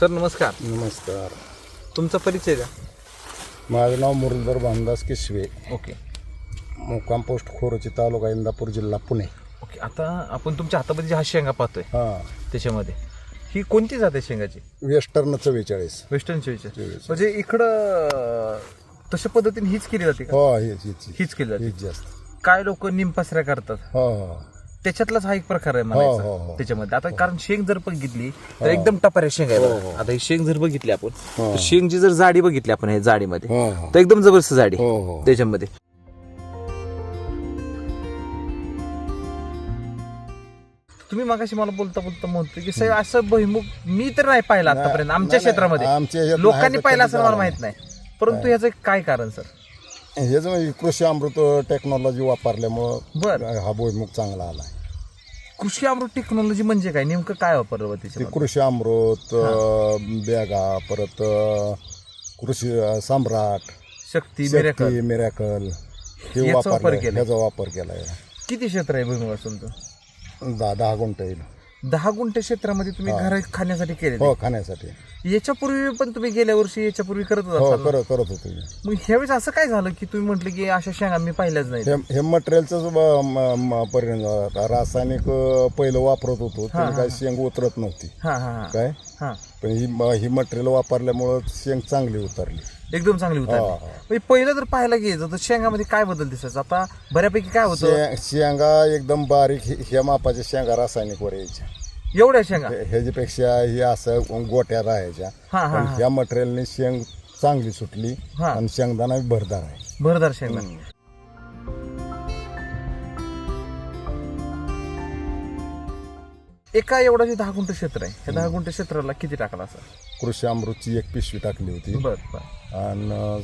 Sir नमस्कार. नमस्कार. तुमचा परिचय द्या. माझं नाव मुरलीधर भामदास किसवे ओके. मुक्काम पोस्ट खोरोची तालुका इंदापूर जिल्हा पुणे. ओके आता आपण तुमच्या हातामध्ये जी हा शेंगा पाहतोय. हां. त्याच्यामध्ये. ही कोणती जात आहे शेंगाची? वेस्टर्न चव्वेचाळीस वेस्टर्न चोईची चोवीस. म्हणजे इकडं अं, तशा पद्धतीने हीच केली जाते का? हो हीच हीच हीच. केली जाते. हीच जास्त. काय लोक निंपासऱ्या करतात? हो हो. त्याच्यातलाच हा एक प्रकार आहे हो, हो, म्हणायचा हो. त्याच्यामध्ये. आता कारण शेंग जर बघितली तर एकदम टपाऱ्या शेंग आहे बघा. आता ही शेंग जर बघितली आपण तर शेंगची जर जाडी बघितली आपण हे जाडीमध्ये हो हो. तर एकदम जबरदस्त जाडी हो हो. त्याच्यामध्ये. तुम्ही मागाशी मला बोलता बोलता म्हणतो की साहेब असं बहिमुख मी तर नाही पाहिलं आतापर्यंत आमच्या नाही, क्षेत्रामध्ये. आमच्या लोकांनी नाही, पाहिलं असं मला माहीत नाही. परंतु ह्याचं काय कारण सर? हेच म्हणजे कृषी अमृत टेक्नॉलॉजी वापरल्यामुळं बर. हा भुईमुग चांगला आला कृषी अमृत टेक्नॉलॉजी म्हणजे काय? नेमकं काय वापरलं बा ते त्याच्यामध्ये कृषी अमृत अं, बॅगा परत अं, कृषी अं, सम्राट शक्ती मिरॅकल शक्ती मिरॅकल हे याचा वापर वापर केलाय. ह्याचा वापर केलाय. किती क्षेत्र आहे भुईमुगाचं तुमचं? दहा दहा गुंठ येईल दहा गुंठे क्षेत्रामध्ये तुम्ही घर खाण्यासाठी केले हो खाण्यासाठी. याच्यापूर्वी पण तुम्ही गेल्या वर्षी याच्यापूर्वी करत हो होता करत करत होतो मी. मग ह्यावेळेस असं काय झालं की तुम्ही म्हटलं की अशा शेंगा मी पाहिल्याच नाही हे हे मटेरियलच परिणाम झाला. होता. रासायनिक अं, पहिलं वापरत होतो काही शेंग उतरत नव्हती. हा हा हा. काय? हा. पण ही म- ही मटेरियल वापरल्यामुळं शेंग चांगली उतरली. एकदम चांगली उतरली. हा, हा. म्हणजे पहिलं जर पाहायला गेलं तर शेंगामध्ये काय बदल दिसायचा? आता बऱ्यापैकी काय होतं? शे- शेंगा एकदम बारीक हे- ह्या मापाच्या शेंगा रासायनिक वर यायच्या. एवढ्या शेंगा? हे- ह्याच्यापेक्षा ही असं गोट्या राहायच्या. हा हा पण ह्या मटेरियलने शेंग चांगली सुटली हा. आणि शेंगदाणा बी भरदार आहे. भरदार शेंगा. एका एवढा जे दहा गुंठ क्षेत्र आहे त्या दहा गुंठ क्षेत्राला किती टाकला असं? कृषी अमृतची एक पिशवी टाकली होती. बर बर. आणि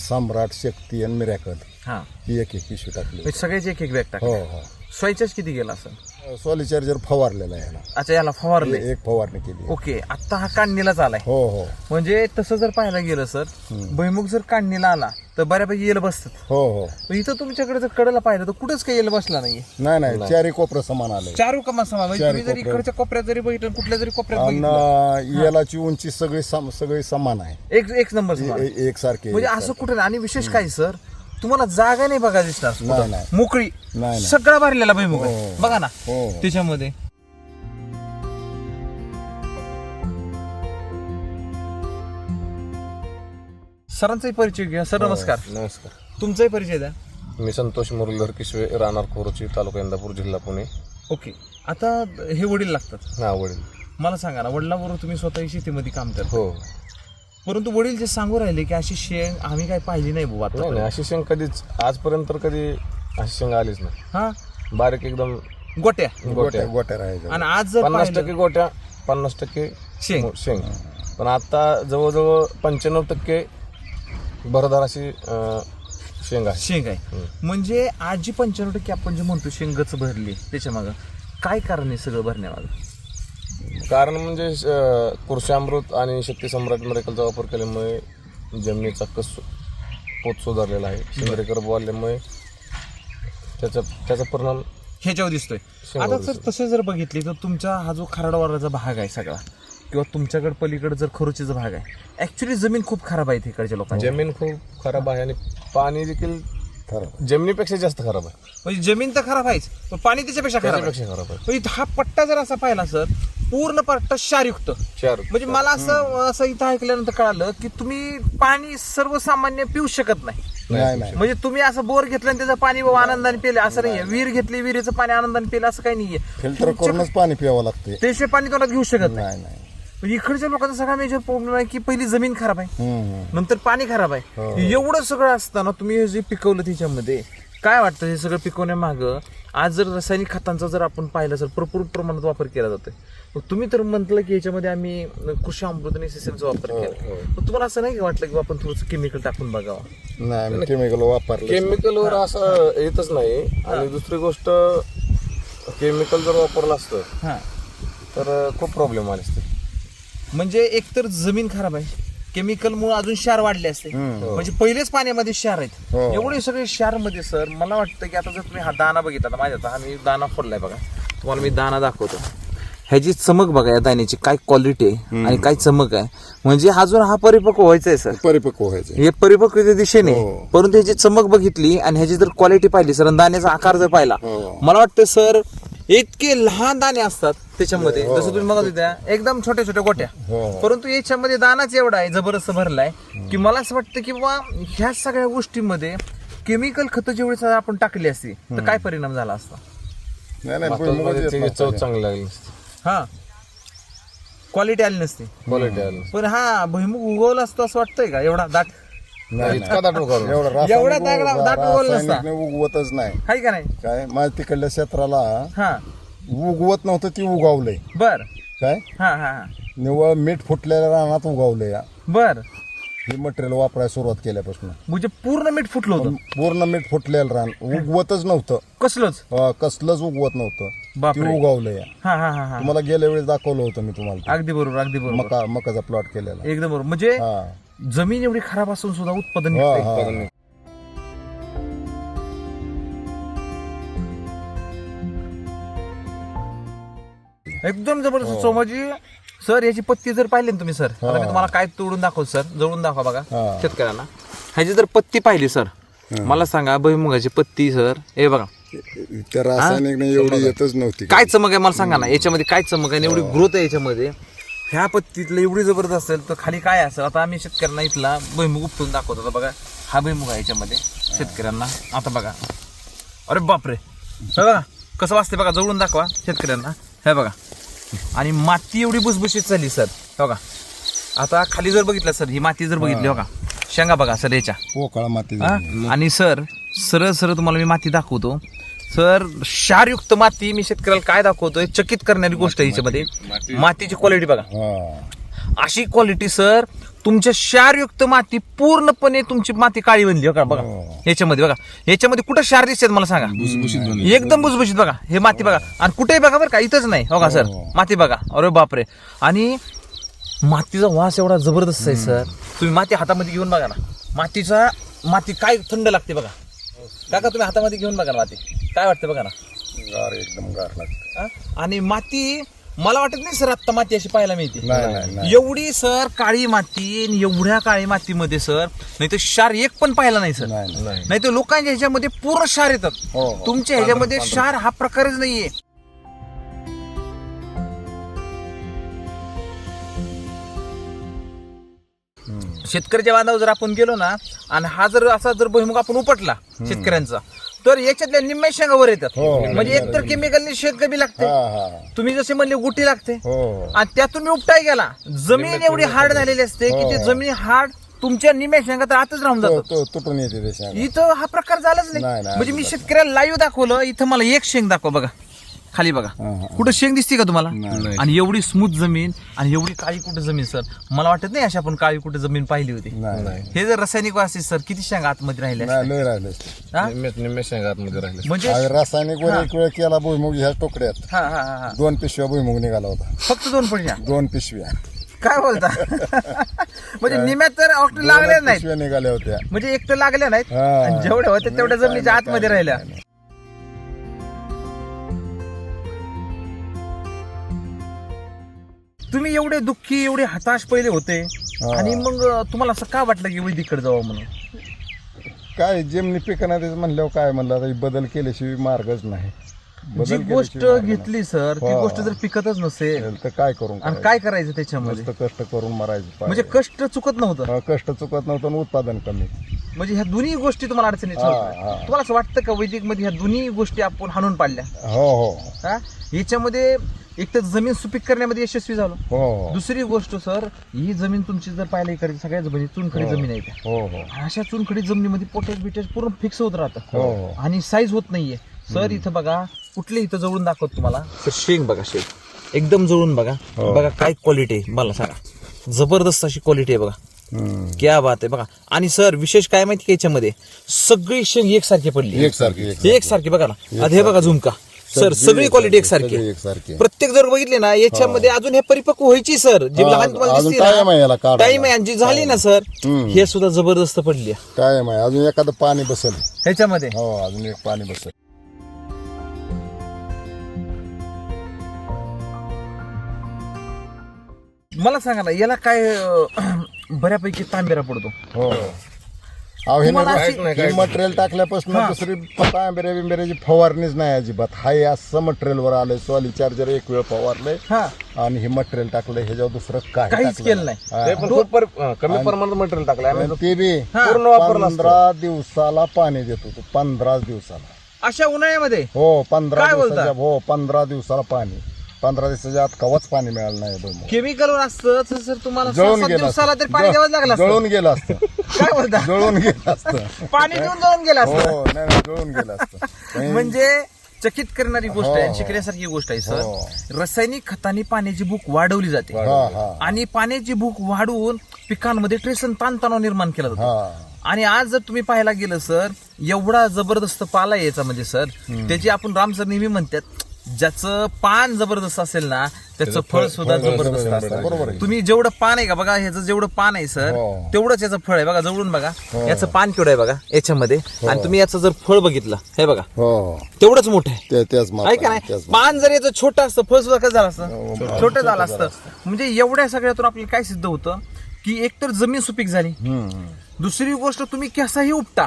सम्राट शक्ती आणि मिरॅकल हा. ही एक एक पिशवी टाकली म्हणजे सगळ्याचे एक एक बॅग टाकला. हो हो. सोयच्याच किती गेला असं सॉली चार्जर फवारलेला आहे याला अच्छा याला फवारले. एक फवारणी केली ओके आता हा काढणीलाच आलाय हो हो. म्हणजे तसं जर पाहायला गेलं सर भैमुख जर काढणीला आला तर बऱ्यापैकी येल बसतात. हो हो. पण इथं तुमच्याकडे जर कडेला पाहिलं तर कुठेच काही येल बसला नाहीये. नाही नाही चारी कोपरं समान आलंय चारू कमा समा म्हणजे तुम्ही जर. इकडच्या कोपऱ्यात जरी बघितलं कुठल्या जरी कोपऱ्यात आणि बघितलं. यालाची उंची सगळी सम- सगळी समान आहे. एक एक नंबर समान. ए- एकसारखी म्हणजे असं कुठे आणि विशेष काय सर? तुम्हाला जागा नाही बघा नाही. नाही. मोकळी. नाही. सगळा भरलेला भैमुख आहे. हो. बघा ना. हो हो. त्याच्यामध्ये. सरांचाही परिचय घ्या. सर नमस्कार. नमस्कार. तुमचाही परिचय द्या. मी संतोष मुरलीधर किशवे राहणार खोरोची तालुका इंदापूर जिल्हा पुणे. ओके. आता हे वडील लागतात. हा वडील. मला सांगा ना वडिलांबरोबर तुम्ही स्वतः शेतीमध्ये काम करता? हो. परंतु वडील जे सांगू राहिले की अशी शेंग आम्ही काय पाहिली नाही बाबा नाही आता अशी शेंग कधीच आजपर्यंत तर कधी अशी शेंग आलीच नाही. हा? बारीक एकदम गोट्या. गोट्या. गोट्या गोट्या राहायच्या. आणि आज जर पन्नास पाहिलं- टक्के गोट्या पन्नास टक्के शेंग. मो- शेंग. पण आता जवळजवळ पंच्याण्णव टक्के भरदार अशी अं, शेंग आहे. शेंग आहे. म्हणजे आज जी पंच्याण्णव टक्के आपण जे म्हणतो शेंगच भरली त्याच्या मागं काय कारण आहे सगळं भरण्यामागं? कारण म्हणजे कृषामृत आणि शक्ती सम्राट मरेकलचा वापर केल्यामुळे जमिनीचा कस पोत सुधारलेला आहे. सेंद्रिय कर्ब वाढल्यामुळे त्याचा त्याचा परिणाम ह्याच्यावर दिसतोय. आता जर तसं जर बघितली तर तुमचा हा जो खराडवाराचा भाग आहे सगळा किंवा तुमच्याकडे पलीकडे जर खरोचीचा भाग आहे ऍक्च्युली जमीन खूप खराब आहे तिकडच्या लोकांची जमीन खूप खराब आहे आणि पाणी देखील जमिनीपेक्षा जास्त खराब आहे. म्हणजे जमीन तर खराब आहेच पण पाणी त्याच्यापेक्षा खराब आहे. त्याच्यापेक्षा खराब आहे. म्हणजे हा पट्टा जर असा पाहिला सर पूर्ण पट्टा क्षारयुक्त चार म्हणजे मला असं असं इथं ऐकल्यानंतर कळालं की तुम्ही पाणी सर्वसामान्य पिऊ शकत नाही. नाही नाही. म्हणजे तुम्ही असं बोर घेतलं आणि त्याचं पाणी बाबा आनंदाने पिले असं नाहीये. विहीर घेतली विहिरीचं पाणी आनंदाने पिलं असं काही नाहीये. फिल्टर करूनच पाणी प्यावं लागते त्याशिवाय पाणी तोंडात घेऊ शकत नाही. नाही नाही. म्हणजे इकडच्या लोकांचा सगळा मेजर प्रॉब्लेम आहे की पहिली जमीन खराब आहे. हम्म, हम्म. नंतर पाणी खराब आहे. एवढं सगळं असताना तुम्ही हे जे पिकवलं त्याच्यामध्ये काय वाटतं हे सगळं पिकवण्यामागं आज जर रासायनिक खतांचा जर आपण पाहिलं तर भरपूर प्रमाणात वापर केला जातोय. मग तुम्ही तर म्हटलं की याच्यामध्ये आम्ही कृषी अमृत आणि सिस्टमचा वापर केला. मग तुम्हाला असं नाही का वाटलं की आपण थोडंसं केमिकल टाकून बघावं? नाही केमिकल वापरलं केमिकलवर असं येतच नाही. आणि दुसरी गोष्ट केमिकल जर वापरलं असतं हा. तर खूप प्रॉब्लेम आले असते. म्हणजे एकतर जमीन खराब आहे. केमिकल मुळे अजून क्षार वाढले असते. म्हणजे पहिलेच पाण्यामध्ये क्षार आहेत. हो. एवढे सगळे क्षारमध्ये सर मला वाटतं की आता जर तुम्ही हा दाना बघितला आता माझ्या आता हा मी दाना फोडलाय बघा. तुम्हाला मी दाना दाखवतो. ह्याची चमक बघा या दाण्याची काय क्वालिटी आहे आणि काय चमक आहे. म्हणजे अजून हा परिपक्व व्हायचा आहे सर. परिपक्व व्हायचे हे परिपक्वते दिशेने. हो. परंतु ह्याची चमक बघितली आणि ह्याची जर क्वालिटी पाहिली सर आणि दाण्याचा आकार जर पाहिला हो. मला वाटतं सर इतके लहान दाणे असतात त्याच्यामध्ये. जसं तुम्ही बघत होत्या एकदम छोट्या छोट्या गोट्या. हो. परंतु याच्यामध्ये दानाच एवढा आहे जबरदस्त भरलाय की मला असं वाटतं की बाबा ह्या सगळ्या गोष्टींमध्ये केमिकल खतं जेवढी आपण टाकली असती तर काय परिणाम झाला असता? नाही चव. चांगली लागली हा. क्वालिटी आली नसती. क्वालिटी आली. पण हा भुईमुग उगवला असतो असं वाटतंय का? एवढा दाट नाही, इतका दाट उगावला. एवढं एवढा रासायनिक दागडा- उ- दाट उगवलं नसता. रासायनिकने उगवतच नाही. हाय का नाही? काय? माझ्या तिकडल्या क्षेत्राला हा. उगवत नव्हतं ती उगावलंय. बर. काय? हा हा हा. निव्वळ मीठ फुटलेल्या रानात उगावलंय या बर. हे मटेरियल वापरायला सुरुवात केल्यापासून. म्हणजे पूर्ण मीठ फुटलं होतं? पूर्ण मीठ फुटलेलं रान. उगवतच नव्हतं. कसलंच? अं, कसलंच उगवत नव्हतं. बापरे. ते उगावलंय. या हा हा हा हा. तुम्हाला गेल्या वेळेस दाखवलं होतं मी तुम्हाला ते. अगदी बरोबर अगदी बरोबर. मका मकाचा प्लॉट केलेला. एकदम बरोबर. म्हणजे हा. जमीन एवढी खराब असून सुद्धा उत्पादन हा, निघतंय. हा. एकदम जबरदस्त सो म्हणजे सर याची पत्ती जर पाहिली ना तुम्ही सर आता मी तुम्हाला काय तोडून दाखवतो सर. जवळून दाखवा बघा हा. शेतकऱ्यांना. ह्याची जर पत्ती पाहिली सर मला सांगा भुईमुगाची पत्ती सर. हे बघा. त्या रासायनिकने एवढी येतच नव्हती. काय चमक आहे मला सांगा ना. याच्यामध्ये काय चमक आहे? आणि एवढी ग्रोथ आहे याच्यामध्ये. ह्या पत्तीतलं एवढी जबरदस्त असेल तर खाली काय असेल? आता आम्ही शेतकऱ्यांना इथला भुईमुग उपटून दाखवतो. आता बघा हा भुईमुग आहे याच्यामध्ये शेतकऱ्यांना. आता बघा. अरे बापरे. हे बघा कसं वाजते बघा जवळून दाखवा शेतकऱ्यांना. हे बघा. आणि माती एवढी भुसभुशीत झाली सर. हे बघा. आता खाली जर बघितलं सर ही माती जर बघितली बघा. शेंगा बघा सर याच्या. पोकळा माती. आणि सर सरळ सरळ तुम्हाला मी माती दाखवतो. सर क्षारयुक्त माती मी शेतकऱ्याला काय दाखवतोय? चकित करणारी गोष्ट आहे याच्यामध्ये मातीची क्वालिटी बघा. हा. अशी क्वालिटी सर तुमच्या क्षारयुक्त माती पूर्णपणे तुमची माती काळी बनली बघा बघा. हो. याच्यामध्ये बघा. याच्यामध्ये कुठं क्षार दिसतात मला सांगा? एकदम बुजबुजीत बघा. हे माती बघा. आणि कुठेही बघा बरं का इथंच नाही हो का सर? हो. माती बघा. अरे बापरे. आणि मातीचा वास एवढा जबरदस्त आहे सर. तुम्ही माती हातामध्ये घेऊन बघा ना. मातीचा माती काय थंड लागते बघा. काका तुम्ही हातामध्ये घेऊन बघा ना माती. काय वाटतं बघा ना? गार एकदम गार लागते. हा? आणि माती मला वाटत नाही सर आत्ता माती अशी पाहायला मिळते. नाही नाही नाही. एवढी सर काळी माती आणि एवढ्या काळी मातीमध्ये सर नाही तर क्षार एक पण पाहिला नाही सर. नाही नाही. नाही तर लोकांच्या ह्याच्यामध्ये पूर्ण क्षार येतात. हो, हो. तुमच्या ह्याच्यामध्ये क्षार हा प्रकारच नाहीये. शेतकऱ्याच्या बांधावर जर आपण गेलो ना आणि हा जर असा जर भुईमुग आपण उपटला शेतकऱ्यांचा तर याच्यातल्या निम्म्या शेंगा वर येतात. हो. म्हणजे एकतर केमिकलनी शेत कमी लागते. हा हा. तुम्ही जसे म्हणले गुटी लागते. हो. आणि त्यातून मी उपटाय गेला. जमीन एवढी हार्ड झालेली असते की ते जमीन हार्ड तुमच्या निम्या शेंगा तर आतच राहून तो जातात. तो तुटून येते. इथं हा प्रकार झालाच नाही, म्हणजे मी शेतकऱ्याला लाईव्ह दाखवलं इथं मला एक शेंग दाखवा बघा. खाली बघा. कुठं शेंग दिसते का तुम्हाला? नाही. आणि एवढी स्मूथ जमीन आणि एवढी काळी कुठं जमीन सर? मला वाटत नाही अशी आपण काळी कुठं जमीन पाहिली होती. नाही नाही. हे जर रासायनिक वास सर किती शेंगा आतमध्ये राहिल्या? नाही लय राहिले. हा? निम्मे शेंगा आतमध्ये राहिले. म्हणजे? रासायनिक वर एक वेळ केला भुईमुग ह्या टोकड्यात हा हा हा हा. दोन पिशव्या भुईमुग निघाला होता. फक्त दोन पडल्या दोन पिशव्या. काय बोलता? म्हणजे निम्यात तर ऑक्ट लागल्या दोनच नाहीत. पिशव्या निघाल्या होत्या. म्हणजे एक तर लागल्या नाहीत. हा. आणि जेवढ्या होत्या तेवढ्या जमिनीच्या नाही, आतमध्ये राहिल्या. एवढे दुःखी एवढे हताश पहिले होते आणि मग तुम्हाला असं का वाटलं की वैदिकडे जावं म्हणून काय जेमनी पिकणार म्हणल्यावर काय म्हणलं आता हे बदल केल्याशिवाय मार्गच नाही जी गोष्ट घेतली सर ती हा. गोष्ट जर पिकतच नसेल. तर काय करून आणि? काय करायचं त्याच्यामध्ये कष्ट करून मरायचं म्हणजे. कष्ट चुकत नव्हतं हा, कष्ट चुकत नव्हतं आणि उत्पादन कमी म्हणजे ह्या दोन्ही गोष्टी तुम्हाला अडचणीत हा, होत्या. हा. तुम्हाला असं वाटतं का वैदिकमध्ये ह्या दोन्ही गोष्टी आपण हाणून पाडल्या हो हो हा याच्यामध्ये एक तर जमीन सुपीक करण्यामध्ये यशस्वी झालो. हो. हो दुसरी गोष्ट सर ही जमीन तुमची जर पाहिलं इकडे सगळ्या जमिनी चुनखडी जमीन आहे त्या हो. हो अशा चुनखडी जमिनीमध्ये पोटॅश बिटॅश पूर्ण फिक्स होत राहतं. हो, हो. आणि साईज होत नाहीये. सर इथं बघा कुठले इथं जवळून दाखवत तुम्हाला? तर शेंग बघा शेंग. एकदम जवळून बघा. हो. बघा काय क्वालिटी आहे. मला सांगा. जबरदस्त अशी क्वालिटी आहे बघा. हम्म. क्या बात आहे बघा. आणि सर विशेष काय माहिती का याच्यामध्ये? सगळी शेंग एकसारखी पडली एकसारखी एकसारखी. एकसारखी बघा ना. आता हे बघा झुमका. सर सगळी क्वालिटी एकसारखी आहे. एकसारखी. प्रत्येक जर बघितले ना याच्यामध्ये अजून हे परिपक्व व्हायची सर. जी हा, लहान तुम्हाला अजून दिसते time आहे याला काढायला. टाइम आहे. आणि जी झाली ना सर हम्म. हे सुद्धा जबरदस्त पडली आहे. काय माहिती अजून एखादं पाणी बसल. ह्याच्यामध्ये? हो अजून एक पाणी बसल. मला सांगा ना याला काय अं, बऱ्यापैकी तांबेरा पडतो? हो. अहो हे तुम्हाला अशी- मटेरियल टाकल्यापासून दुसरी तांबेऱ्या बिंबेऱ्याची फवारणीच नाही अजिबात. हाय असं मटेरियलवर आलंय. सॉली चार्जर एक वेळ फवारलंय. हा. आणि हे मटेरियल टाकलंय. ह्याच्यावर दुसरं काय काहीच केलं नाही. ते पण खूप पर- अं, कमी प्रमाणात मटेरियल टाकलं आम्ही ते बी पूर्ण वापरलं असतं. पंधरा दिवसाला पाणी देतो तो पंधरा दिवसाला. अशा उन्हाळ्यामध्ये? हो पंधरा काय बोलता? दिवसाच्या हो पंधरा दिवसाला पाणी. पंधरा दिवसाच्या आत कवाच पाणी मिळालं नाही भुईमुगाला. केमिकलवर असतं तर सर तुम्हाला जळून गेलं दिवसाला असतं. तरी पाणी द्यावं लागलं असतं. जळून गेलं असतं. काय बोलता? जळून गेलं असतं. पाणी देऊन जळून गेलं असतं. हो नाही नाही, जळून गेलं असतं. म्हणजे चकित करणारी गोष्ट आहे हो. शिकण्यासारखी गोष्ट आहे हो. सर रासायनिक खताने पाण्याची भूक वाढवली जाते. हा हा. आणि पाण्याची भूक वाढवून पिकांमध्ये ट्रेसन ताणतणाव निर्माण केला जातो. हा. आणि आज जर तुम्ही पाहायला गेलं सर एवढा जबरदस्त पाला यायचा म्हणजे सर त्याची आपण राम सर नेहमी म्हणतात ज्याचं पान जबरदस्त असेल ना त्याचं फळ सुद्धा जबरदस्त असतं. बरोबर आहे. तुम्ही जेवढं पान आहे का बघा ह्याचं जेवढं पान आहे सर हो. तेवढंच याचं फळ आहे बघा जवळून बघा. याचं पान केवढं आहे बघा याच्यामध्ये. आणि तुम्ही याचं जर फळ बघितलं हे बघा. हो. तेवढंच मोठं आहे. ते आहे का नाही. पान जर याचं छोटं असतं फळ सुद्धा कसं झालं हो, असतं छोटं झालं असतं. म्हणजे एवढ्या सगळ्यातून आपल्याला काय सिद्ध होतं? की एकतर जमीन सुपीक झाली. हम्म, दुसरी गोष्ट तुम्ही कसाही उपटा.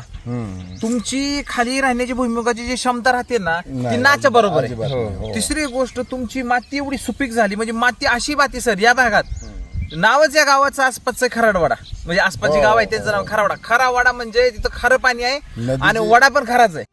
तुमची खाली राहण्याची भूमिमुगाची जी क्षमता राहते ना ती नाच्या बरोबर आहे. हो. तिसरी गोष्ट तुमची माती एवढी सुपीक झाली म्हणजे माती अशी माती सर या भागात. नावच या गावाचं आसपासचं खराडवाडा. म्हणजे आसपासची हो, गाव आहे त्यांचं नाव खरावाडा खरावाडा म्हणजे तिथं खरं पाणी आहे आणि वडा पण खराच आहे.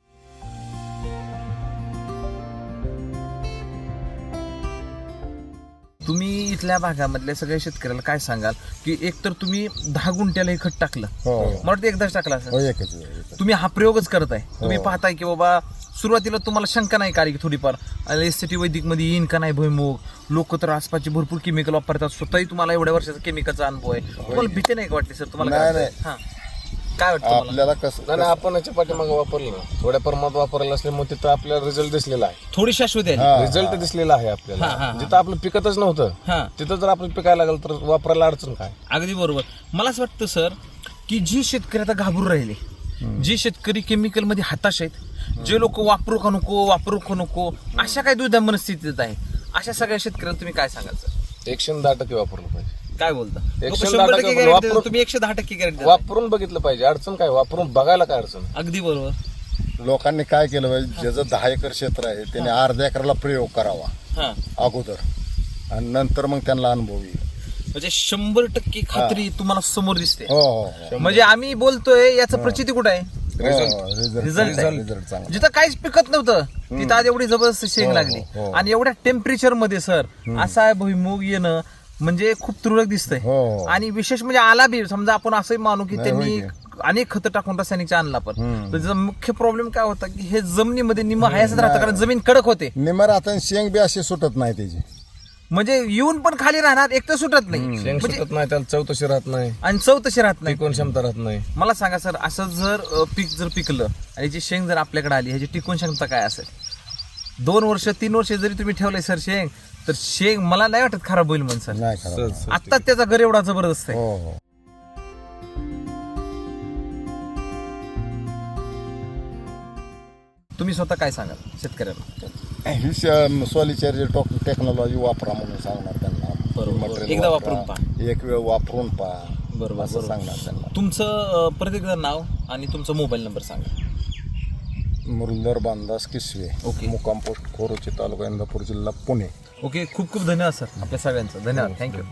तुम्ही इथल्या भागामधल्या सगळ्या शेतकऱ्याला काय सांगाल? की एकतर तुम्ही दहा गुंठ्याला हे खत टाकलं. हो मला वाटतं एकदाच टाकलं हो एकच आहे, एकच. तुम्ही हा प्रयोगच करत आहे. तुम्ही हो. पाहताय की बाबा सुरुवातीला तुम्हाला शंका नाही का की थोडीफार? एस सी टी वैदिकमध्ये येईन का नाही भुईमुग? लोक तर आसपासचे भरपूर केमिकल वापरतात. स्वतःही तुम्हाला एवढ्या वर्षाचा केमिकलचा अनुभव आहे. तुम्हाला भीती नाही का वाटते सर? तुम्हाला काय नाही, वाटतं? हा. काय वाटतं तुम्हाला? आपल्याला कसं नाही नाही, आपण याच्या पाठीमागे वापरलं ना. थोड्या प्रमाणात वापरलं असल्यामुळे तिथं आपल्याला रिझल्ट दिसलेला आहे. थोडी शाश्वती आहे. हा, रिझल्ट दिसलेला आहे हा, हा, आपल्याला हा. जिथं आपलं पिकतच नव्हतं हा. तिथं जर आपलं पिकायला लागलं तर वापरायला अडचण काय? अगदी बरोबर. मला असं वाटतं सर की जी शेतकरी आता घाबरून राहिले जी शेतकरी केमिकलमध्ये हताश आहेत जे लोक वापरू का नको वापरू का नको अशा काही दुधा मनस्थितीत आहेत. अशा सगळ्या शेतकऱ्यांना तुम्ही काय सांगाल सर? एकशे दहा टक्के वापरलं पाहिजे. काय बोलता? लोकं एकशे शंभर दहा टक्के टक्के guarantee देतात, वापरून- तुम्ही एकशे दहा टक्के गॅरंटी वापरून बघितलं पाहिजे. अडचण काय? वापरून बघायला काय अडचण? अगदी बरोबर. लोकांनी काय केलं पाहिजे ज्याचं दहा एकर क्षेत्र आहे त्याने अर्ध्या एकराला प्रयोग करावा. हा. अगोदर. आणि नंतर मग त्यांना अनुभव येईल. म्हणजे शंभर टक्के खात्री तुम्हाला समोर दिसते. हो हो हो. म्हणजे आम्ही बोलतोय याचं प्रचिती कुठं आहे? रिझल्ट चांगला जिथं काहीच पिकत नव्हतं तिथं आज एवढी जबरदस्त शेंग हो, लागली. हो. आणि एवढ्या टेम्परेचरमध्ये सर असा भुईमुग येणं म्हणजे खूप तुरळक दिसतंय. हो. आणि विशेष म्हणजे आला बी समजा आपण असंही मानू की नाही, त्यांनी होय अनेक खतं टाकून रासायनिकचा आणला पण. हम्म. तर त्याचा मुख्य प्रॉब्लेम काय होता की हे जमिनीमध्ये निम हायसच राहतं कारण जमीन कडक होते. निमर आता शेंग बी अशी सुटत नाही त्याची. म्हणजे येऊन पण खाली राहणार एक तर सुटत नाही. शेंग म्हणजे सुटत नाही त्याला चौतशी राहत नाही. आणि चव तशी राहत नाही. टिकवून क्षमता राहत नाही. मला सांगा सर असं जर अ, पीक जर पिकलं आणि जी शेंग जर आपल्याकडे आली ह्याची टिकून क्षमता काय असेल? दोन वर्ष तीन वर्ष जरी तुम्ही ठेवलंय सर शेंग तर शेंग मला नाही वाटत खराब होईल म्हणून सर नाही खरं सहज. आत्ताच त्याचा घर एवढा जबरदस्त आहे हो हो तुम्ही स्वतः काय सांगाल शेतकऱ्यांना ही सॉलिचर टेक्नॉलॉजी वापरा म्हणून सांगणार त्यांना बरोबर. Material एकदा वापरा. वापरून पहा. एक वेळ वापरून पहा बरोबर, असं बरोबर. सांगणार त्यांना तुमचं अ, प्रत्येकदा नाव आणि तुमचा मोबाईल नंबर सांगा मुरलीधर बांदास किसवे ओके. मुक्काम पोस्ट खोरोची तालुका इंदापूर जिल्हा पुणे ओके खूप खूप धन्यवाद सर. आपल्या सगळ्यांचं. धन्यवाद. थँक्यू